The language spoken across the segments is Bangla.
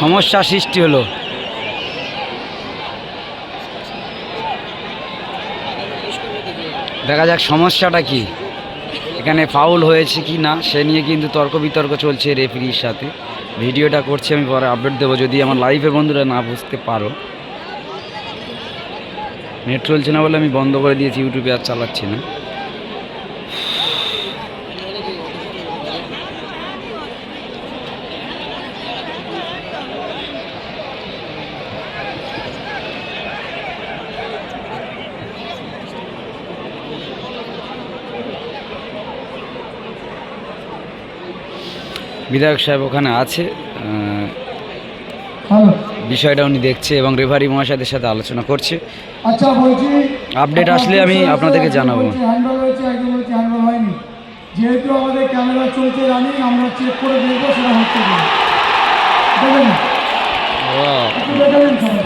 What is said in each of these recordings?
সমস্যা সৃষ্টি হলো। দেখা যাক সমস্যাটা কি। এখানে ফাউল হয়েছে কি না, সে নিয়ে কিন্তু তর্ক বিতর্ক চলছে রেফারির সাথে। ভিডিওটা করছি, আমি পরে আপডেট দেবো। যদি আমার লাইভের বন্ধুরা না বুঝতে পারো। নেট চলছে না বলে আমি বন্ধ করে দিয়েছি ইউটিউবে আর চালাচ্ছি না। বিধায়ক সাহেব ওখানে আছে বিষয়টা উনি দেখছে এবং রেফারি মহাশয়দের সাথে আলোচনা করছে। আচ্ছা আপডেট আসলে আমি আপনাদেরকে জানাব। যেহেতু আমাদের ক্যামেরা চলছে রানিং আমরা চেক করে দেখব সেটা হচ্ছে।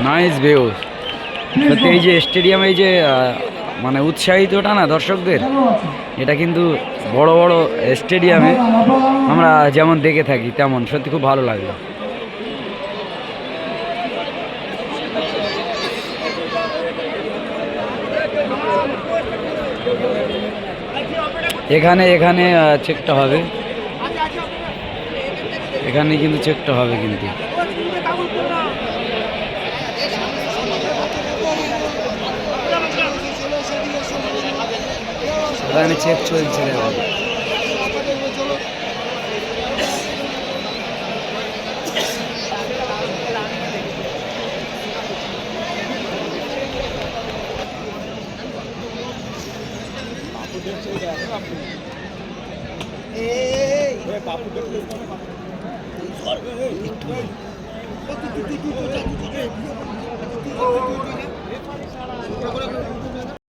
নাইস ভিউ এই যে স্টেডিয়ামে এই যে মানে উৎসাহিতটা না দর্শকদের? এটা কিন্তু বড় বড় স্টেডিয়ামে আমরা যেমন দেখে থাকি তেমন। সত্যি খুব ভালো লাগল। এখানে এখানে চেকটা হবে। এখানে কিন্তু চেকটা হবে কিন্তু। ওখানে চেক চলছে বাপু